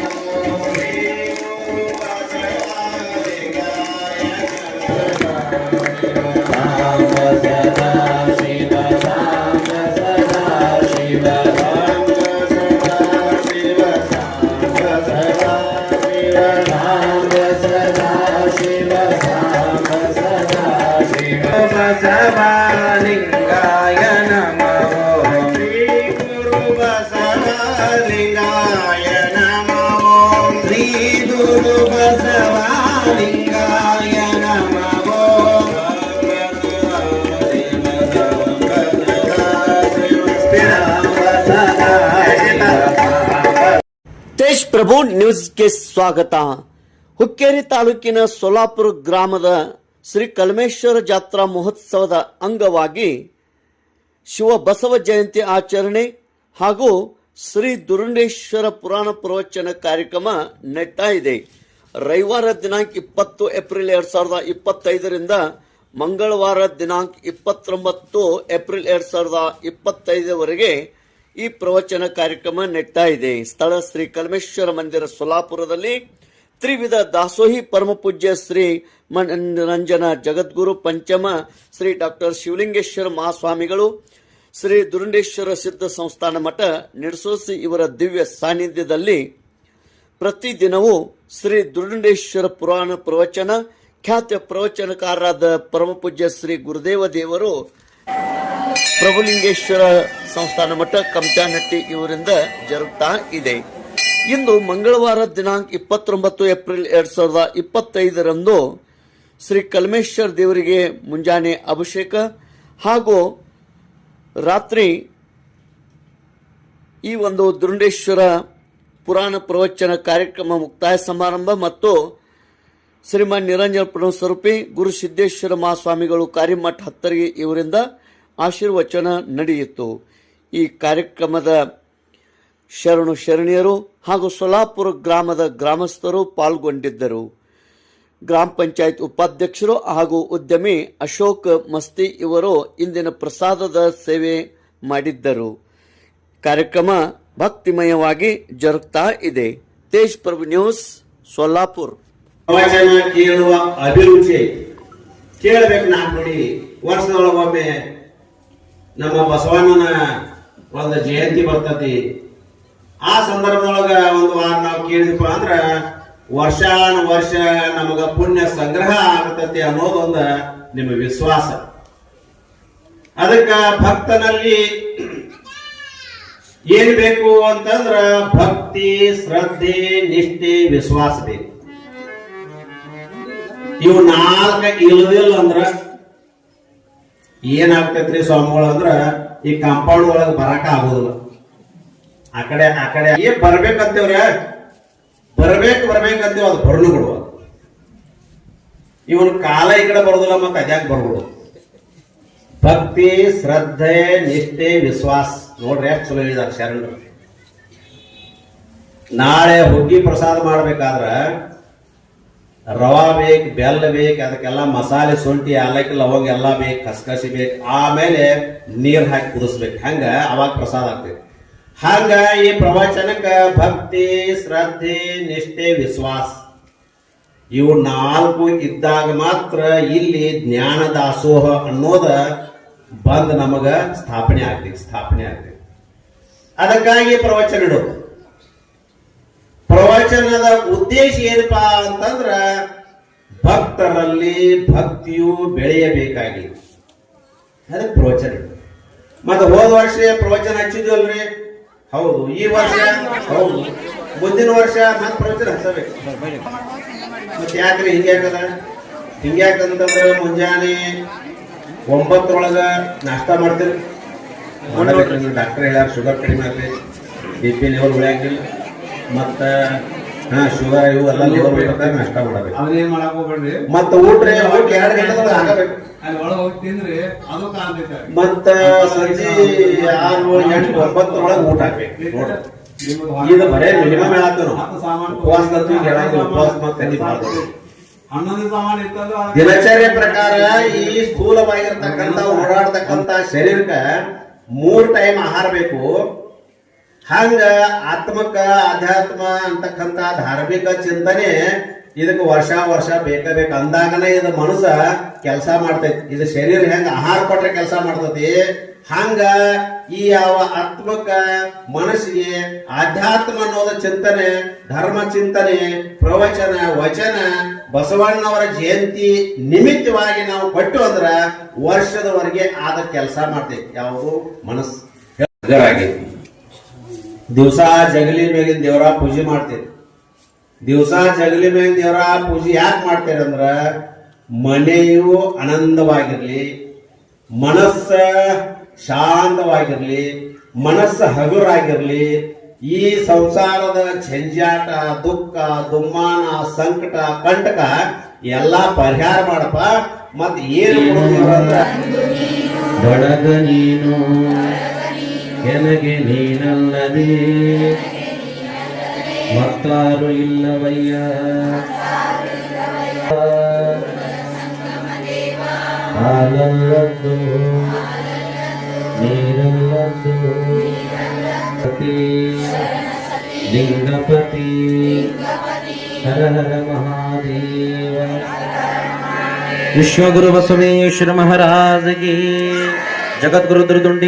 Bye. ಶಿವಲಿಂಗಾಯ ನಮೋ ತೇಜ್ ಪ್ರಭು ನ್ಯೂಸ್ಗೆ ಸ್ವಾಗತ. ಹುಕ್ಕೇರಿ ತಾಲೂಕಿನ ಸೋಲಾಪುರ ಗ್ರಾಮದ ಶ್ರೀ ಕಲ್ಮೇಶ್ವರ ಜಾತ್ರಾ ಮಹೋತ್ಸವದ ಅಂಗವಾಗಿ ಶಿವ ಬಸವ ಜಯಂತಿ ಆಚರಣೆ ಹಾಗೂ ಶ್ರೀ ದುರುಂಡೇಶ್ವರ ಪುರಾಣ ಪ್ರವಚನ ಕಾರ್ಯಕ್ರಮ ನೆಟ್ಟ ಇದೆ. ರವಿವಾರ ದಿನಾಂಕ ಇಪ್ಪತ್ತು ಏಪ್ರಿಲ್ ಎರಡ್ ಸಾವಿರದ ಇಪ್ಪತ್ತೈದರಿಂದ ಮಂಗಳವಾರ ದಿನಾಂಕ ಇಪ್ಪತ್ತೊಂಬತ್ತು ಏಪ್ರಿಲ್ ಎರಡ್ ಸಾವಿರದ ಇಪ್ಪತ್ತೈದವರೆಗೆ ಈ ಪ್ರವಚನ ಕಾರ್ಯಕ್ರಮ ನೆಟ್ಟ ಇದೆ. ಸ್ಥಳ ಶ್ರೀ ಕಲ್ಮೇಶ್ವರ ಮಂದಿರ ಸೋಲಾಪುರದಲ್ಲಿ ತ್ರಿವಿಧ ದಾಸೋಹಿ ಪರಮ ಪೂಜ್ಯ ಶ್ರೀ ಮನರಂಜನ ಜಗದ್ಗುರು ಪಂಚಮ ಶ್ರೀ ಡಾಕ್ಟರ್ ಶಿವಲಿಂಗೇಶ್ವರ ಮಹಾಸ್ವಾಮಿಗಳು ಶ್ರೀ ದುರುಂಡೇಶ್ವರ ಸಿದ್ಧ ಸಂಸ್ಥಾನ ಮಠ ನಿರ್ಸೋಸಿ ಇವರ ದಿವ್ಯ ಸಾನ್ನಿಧ್ಯದಲ್ಲಿ ಪ್ರತಿದಿನವೂ ಶ್ರೀ ದುರುಂಡೇಶ್ವರ ಪುರಾಣ ಪ್ರವಚನ, ಖ್ಯಾತ ಪ್ರವಚನಕಾರರಾದ ಪರಮಪೂಜ್ಯ ಶ್ರೀ ಗುರುದೇವ ದೇವರು ಪ್ರಭುಲಿಂಗೇಶ್ವರ ಸಂಸ್ಥಾನ ಮಠ ಕಂಚಾನಟ್ಟಿ ಇವರಿಂದ ಜರುಗ್ತಾ ಇದೆ. ಇಂದು ಮಂಗಳವಾರ ದಿನಾಂಕ ಇಪ್ಪತ್ತೊಂಬತ್ತು ಏಪ್ರಿಲ್ ಎರಡ್ ಸಾವಿರದ ಇಪ್ಪತ್ತೈದರಂದು ಶ್ರೀ ಕಲ್ಮೇಶ್ವರ ದೇವರಿಗೆ ಮುಂಜಾನೆ ಅಭಿಷೇಕ ಹಾಗೂ ರಾತ್ರಿ ಈ ಒಂದು ದುರುಂಡೇಶ್ವರ ಪುರಾಣ ಪ್ರವಚನ ಕಾರ್ಯಕ್ರಮ ಮುಕ್ತಾಯ ಸಮಾರಂಭ ಮತ್ತು ಶ್ರೀಮಾನ್ ನಿರಂಜನ ಪ್ರಣ ಸ್ವರೂಪಿ, ಗುರು ಸಿದ್ದೇಶ್ವರ ಮಹಾಸ್ವಾಮಿಗಳು ಕಾರ್ಯಮಠ ಹತ್ತರಿಗೆ ಇವರಿಂದ ಆಶೀರ್ವಚನ ನಡೆಯಿತು. ಈ ಕಾರ್ಯಕ್ರಮದ ಶರಣು ಶರಣಿಯರು ಹಾಗೂ ಸೊಲಾಪುರ ಗ್ರಾಮದ ಗ್ರಾಮಸ್ಥರು ಪಾಲ್ಗೊಂಡಿದ್ದರು. ಗ್ರಾಮ ಪಂಚಾಯತ್ ಉಪಾಧ್ಯಕ್ಷರು ಹಾಗೂ ಉದ್ಯಮಿ ಅಶೋಕ್ ಮಸ್ತಿ ಇವರು ಇಂದಿನ ಪ್ರಸಾದದ ಸೇವೆ ಮಾಡಿದ್ದರು. ಕಾರ್ಯಕ್ರಮ ಭಕ್ತಿಮಯವಾಗಿ ಜರುಗ್ತಾ ಇದೆ. ತೇಜ್ ಪ್ರಭು ನ್ಯೂಸ್ ಸೊಲ್ಲಾಪುರ್. ಪ್ರವಚನ ಕೇಳುವ ಅಭಿರುಚಿ ಕೇಳಬೇಕು ನಾನು ನೋಡಿ. ವರ್ಷದೊಳಗೊಮ್ಮೆ ನಮ್ಮ ಬಸವಣ್ಣನ ಒಂದು ಜಯಂತಿ ಬರ್ತತಿ. ಆ ಸಂದರ್ಭದೊಳಗ ಒಂದು ವಾರ ನಾವು ಕೇಳಿದ್ವಿ ಅಂದ್ರ ವರ್ಷಾನ ವರ್ಷ ನಮಗ ಪುಣ್ಯ ಸಂಗ್ರಹ ಆಗತತಿ ಅನ್ನೋದೊಂದ ನಿಮ್ಮ ವಿಶ್ವಾಸ. ಅದಕ್ಕ ಭಕ್ತನಲ್ಲಿ ಏನ್ ಬೇಕು ಅಂತಂದ್ರ ಭಕ್ತಿ, ಶ್ರದ್ಧೆ, ನಿಷ್ಠೆ, ವಿಶ್ವಾಸ ಬೇಕು. ಇವು ನಾಲ್ಕ ಇಲ್ಲದಿಲ್ಲ ಅಂದ್ರ ಏನಾಗ್ತೈತ್ರಿ ಸ್ವಾಮಿಗಳು ಅಂದ್ರ ಈ ಕಾಂಪೌಂಡ್ ಒಳಗೆ ಬರಾಕ ಆಗೋದಿಲ್ಲ. ಆ ಕಡೆ ಆ ಕಡೆ ಏನ್ ಬರ್ಬೇಕಂತೇವ್ರ? ಬರ್ಬೇಕು ಬರ್ಬೇಕಂತೀವಿ ಅದು ಬರ್ನು ಬಿಡುವ. ಇವನು ಕಾಲ ಈ ಕಡೆ ಬರೋದಿಲ್ಲ ಮತ್ತೆ ಅದ್ಯಾಕ್ ಬರ್ಬೋದು ಭಕ್ತಿ, ಶ್ರದ್ಧೆ, ನಿಷ್ಠೆ, ವಿಶ್ವಾಸ. ನೋಡ್ರಿ ಯಾಕೆ ಚಲೋ ಹೇಳಿದಾರೆ ಶರಣರು. ನಾಳೆ ಹುಗ್ಗಿ ಪ್ರಸಾದ ಮಾಡ್ಬೇಕಾದ್ರೆ ರವಾ ಬೇಕು, ಬೆಲ್ಲ ಬೇಕು, ಅದಕ್ಕೆಲ್ಲ ಮಸಾಲೆ, ಶುಂಠಿ, ಏಲಕ್ಕಿ, ಲವಂಗ ಎಲ್ಲ ಬೇಕು, ಕಸಕಸಿ ಬೇಕು. ಆಮೇಲೆ ನೀರು ಹಾಕಿ ಕುದಿಸ್ಬೇಕು. ಹಂಗ ಅವಾಗ ಪ್ರಸಾದ ಆಗ್ತೈತಿ. ಹಂಗ ಈ ಪ್ರವಚನಕ್ಕ ಭಕ್ತಿ, ಶ್ರದ್ಧೆ, ನಿಷ್ಠೆ, ವಿಶ್ವಾಸ. ಇವು ನಾಲ್ಕು ಇದ್ದಾಗ ಮಾತ್ರ ಇಲ್ಲಿ ಜ್ಞಾನ ದಾಸೋಹ ಅನ್ನೋದ ಬಂದು ನಮಗ ಸ್ಥಾಪನೆ ಆಗ್ತೈತಿ ಸ್ಥಾಪನೆ ಆಗ್ತೈತಿ. ಅದಕ್ಕಾಗಿ ಪ್ರವಚನ ಇಡೋದು ಪ್ರವಚನದ ಉದ್ದೇಶ ಏನಪ್ಪಾ ಅಂತಂದ್ರ ಭಕ್ತರಲ್ಲಿ ಭಕ್ತಿಯು ಬೆಳೆಯಬೇಕಾಗಿ. ಅದಕ್ಕೆ ಪ್ರವಚನ ಇಡೋದು ಮತ್ತೆ ಹೋದ ವರ್ಷ ಪ್ರವಚನ ಹಚ್ಚಿದ್ವಲ್ರಿ? ಹೌದು, ಈ ವರ್ಷ ಹೌದು. ಮುಂದಿನ ವರ್ಷ ಮತ್ತೆ ಪ್ರವಚನ ಹಚ್ಚಬೇಕು. ಮತ್ತೆ ಯಾಕ್ರಿ ಹಿಂಗ್ಯಾಕದ ಹಿಂಗ್ಯಾಕಂತಂದ್ರೆ ಮುಂಜಾನೆ ಒಂಬತ್ತರೊಳಗ ನಾಷ್ಟ ಮಾಡ್ತೀರಿ. ಡಾಕ್ಟರ್ ಹೇಳ್ಯಾರ, ಶುಗರ್ ಕಡಿಮೆ ಆಗ್ರಿ ಬಿ ಪಿ ಲೆವೆಲ್ ಉಳಿಯಂಗಿಲ್ಲ ಮತ್ತ ಹಾ ಶುಗರ್ ಇವು ಎಲ್ಲ ಉಳಿಬೇಕಾದ್ರೆ ನಾಷ್ಟ ಮಾಡಬೇಕು ಅವನೇನ್ ಮಾಡಕ್ ಹೋಗ್ಬೇಡ್ರಿ? ಮತ್ತ ಊಟ ಎರಡು ಗಂಟೆ ಆಗಬೇಕು ಅಲ್ಲಿ ಒಳಗ್ ಹೋಗಿ ತಿಂದ್ರಿ ಅದು ಕಾಣ್ತೈತೆ ಮತ್ತ ಸಂಜೆ ಆರು ಎಂಟು ಒಂಬತ್ತರೊಳಗೆ ಊಟ ನೋಡ್ರಿ ನಿಮ್ಗೆ ಇದು ಬರೇ ಮಿನಿಮಮ್ ಹೇಳತ್ತರು ಉಪವಾಸ ಉಪವಾಸ ಮತ್ತೆ ಮಾಡ್ಬೋದು. ಹನ್ನೊಂದು ಸಾಮಾನು ಇತ್ತಂದ್ರೆ ಅದಕ್ಕೆ ದಿನಚರ್ಯ ಪ್ರಕಾರ ಈ ಸ್ಥೂಲವಾಗಿರ್ತಕ್ಕಂಥ ಓಡಾಡ್ತಕ್ಕಂಥ ಶರೀರಕ್ಕೆ ಮೂರ್ ಟೈಮ್ ಆಹಾರ ಬೇಕು. ಹಂಗ ಆತ್ಮಕ್ಕ ಆಧ್ಯಾತ್ಮ ಅಂತಕ್ಕಂತ ಧಾರ್ಮಿಕ ಚಿಂತನೆ ಇದಕ್ಕೆ ವರ್ಷ ವರ್ಷ ಬೇಕ ಬೇಕು ಅಂದಾಗನೇ ಇದು ಮನಸ್ಸ ಕೆಲಸ ಮಾಡ್ತೈತಿ. ಇದು ಶರೀರ ಹೆಂಗ ಆಹಾರ ಕೊಟ್ರೆ ಕೆಲಸ ಮಾಡ್ತೈತಿ. ಹಂಗ ಈ ಯಾವ ಆತ್ಮಕ ಮನಸ್ಸಿಗೆ ಆಧ್ಯಾತ್ಮ ಅನ್ನೋದ ಚಿಂತನೆ, ಧರ್ಮ ಚಿಂತನೆ, ಪ್ರವಚನ, ವಚನ, ಬಸವಣ್ಣವರ ಜಯಂತಿ ನಿಮಿತ್ತವಾಗಿ ನಾವು ಕೊಟ್ಟು ಅಂದ್ರ ವರ್ಷದವರೆಗೆ ಆದ ಕೆಲಸ ಮಾಡ್ತೈತಿ. ಯಾವುದು? ಮನಸ್ಸು. ದಿವಸ ಜಗಲಿ ಮೇಲಿನ ದೇವರ ಪೂಜೆ ಮಾಡ್ತೀರಿ. ದಿವಸ ಜಗಲಿ ಮೇಲಿನ ದೇವರ ಪೂಜೆ ಯಾಕೆ ಮಾಡ್ತೀರಂದ್ರ ಮನೆಯು ಆನಂದವಾಗಿರಲಿ, ಮನಸ್ಸ ಶಾಂತವಾಗಿರಲಿ, ಮನಸ್ಸು ಹಗುರಾಗಿರಲಿ, ಈ ಸಂಸಾರದ ಝಂಜಾಟ, ದುಃಖ, ದುಮ್ಮಾನ, ಸಂಕಟ, ಕಂಟಕ ಎಲ್ಲ ಪರಿಹಾರ ಮಾಡಪ್ಪ. ಮತ್ತೆ ಏನು ಕೊಡೋದು ಅಂದ್ರೆ? ನೀನು. ಎನಗೆ ನೀನಲ್ಲದೆ ಮತ್ತಾರು ಇಲ್ಲವಯ್ಯ. ಹಾಲಲ್ಲದ್ದು, ನೀರಲ್ಲದ್ದು ಪತಿ ಲಿಂಗಪತಿ, ಹರ ಹರ ಮಹಾದೇವ. ವಿಶ್ವಗುರು ಬಸವೇಶ್ವರ ಮಹಾರಾಜಗೆ ಜಗದ್ಗುರು ದುರ್ದುಂಡಿ